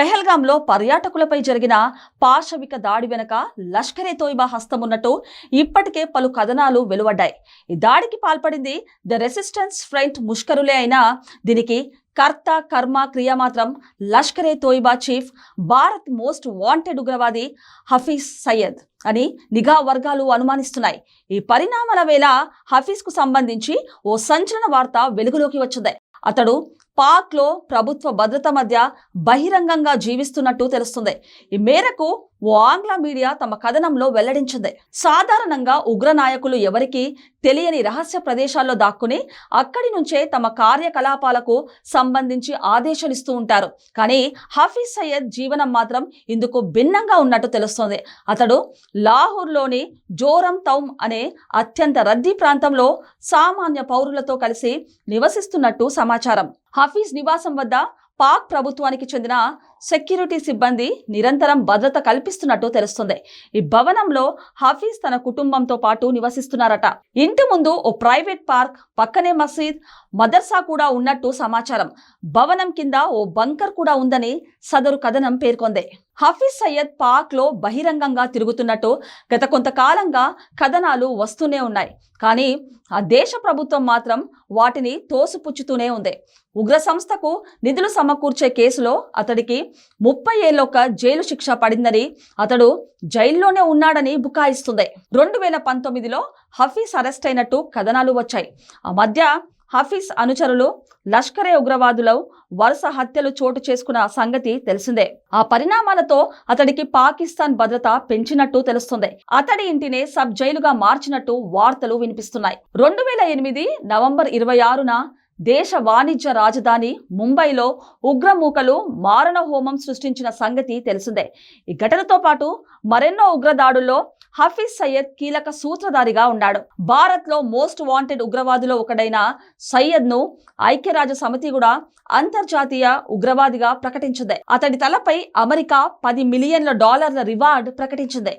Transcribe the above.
పెహల్గాంలో పర్యాటకులపై జరిగిన పాశవిక దాడి వెనుక లష్కరే తోయిబా హస్తం ఉన్నట్టు ఇప్పటికే పలు కథనాలు వెలువడ్డాయి. ఈ దాడికి పాల్పడింది ద రెసిస్టెన్స్ ఫ్రంట్ ముష్కరులే అయినా దీనికి కర్త కర్మ క్రియ మాత్రం Lashkar-e Taiba chief Bharat most wanted ఉగ్రవాది హఫీజ్ సయ్యద్ అని నిఘా వర్గాలు అనుమానిస్తున్నాయి. ఈ పరిణామాల వేళ హఫీజ్కు సంబంధించి ఓ సంచలన వార్త వెలుగులోకి వచ్చింది. అతడు పాక్లో ప్రభుత్వ భద్రత మధ్య బహిరంగంగా జీవిస్తున్నట్టు తెలుస్తుంది. ఈ మేరకు ఓ ఆంగ్ల మీడియా తమ కథనంలో వెల్లడించింది. సాధారణంగా ఉగ్ర నాయకులు ఎవరికీ తెలియని రహస్య ప్రదేశాల్లో దాక్కుని అక్కడి నుంచే తమ కార్యకలాపాలకు సంబంధించి ఆదేశాలు ఇస్తూ ఉంటారు. కానీ హఫీజ్ సయ్యద్ జీవనం మాత్రం ఇందుకు భిన్నంగా ఉన్నట్టు తెలుస్తోంది. అతడు లాహోర్లోని జోరం తౌమ్ అనే అత్యంత రద్దీ ప్రాంతంలో సామాన్య పౌరులతో కలిసి నివసిస్తున్నట్టు సమాచారం. హఫీజ్ నివాసం వద్ద పాక్ ప్రభుత్వానికి చెందిన సెక్యూరిటీ సిబ్బంది నిరంతరం భద్రత కల్పిస్తున్నట్టు తెలుస్తుంది. ఈ భవనంలో హఫీజ్ తన కుటుంబంతో పాటు నివసిస్తున్నారట. ఇంటి ముందు ఓ ప్రైవేట్ పార్క్ పక్కనే మసీద్ మదర్సా కూడా ఉన్నట్టు సమాచారం. భవనం కింద ఓ బంకర్ కూడా ఉందని సదరు కథనం పేర్కొంది. హఫీజ్ సయ్యద్ పాక్లో బహిరంగంగా తిరుగుతున్నట్టు గత కొంతకాలంగా కథనాలు వస్తూనే ఉన్నాయి. కానీ ఆ దేశ ప్రభుత్వం మాత్రం వాటిని తోసిపుచ్చుతూనే ఉంది. ఉగ్ర సంస్థకు నిధులు సమకూర్చే కేసులో అతడికి ముప్పై ఏళ్ళొక్క జైలు శిక్ష పడిందని అతడు జైల్లోనే ఉన్నాడని బుకాయిస్తుంది. రెండు వేల పంతొమ్మిదిలో హఫీజ్ అరెస్ట్ అయినట్టు కథనాలు వచ్చాయి. ఆ మధ్య హఫీజ్ అనుచరులు లష్కరే ఉగ్రవాదులు వరుస హత్యలు చోటు చేసుకున్న సంగతి తెలిసిందే. ఆ పరిణామాలతో అతడికి పాకిస్తాన్ భద్రత పెంచినట్టు తెలుస్తుంది. అతడి ఇంటినే సబ్ జైలుగా మార్చినట్టు వార్తలు వినిపిస్తున్నాయి. రెండు వేల ఎనిమిది నవంబర్ ఇరవై ఆరున దేశ వాణిజ్య రాజధాని ముంబైలో ఉగ్రమూకలు మారణ హోమం సృష్టించిన సంగతి తెలిసిందే. ఈ ఘటనతో పాటు మరెన్నో ఉగ్రదాడుల్లో హఫీజ్ సయ్యద్ కీలక సూత్రధారిగా ఉన్నాడు. భారత్లో మోస్ట్ వాంటెడ్ ఉగ్రవాదిలో ఒకడైన సయ్యద్ను ఐక్యరాజ్య సమితి కూడా అంతర్జాతీయ ఉగ్రవాదిగా ప్రకటించింది. అతడి తలపై అమెరికా పది మిలియన్ల డాలర్ల రివార్డ్ ప్రకటించింది.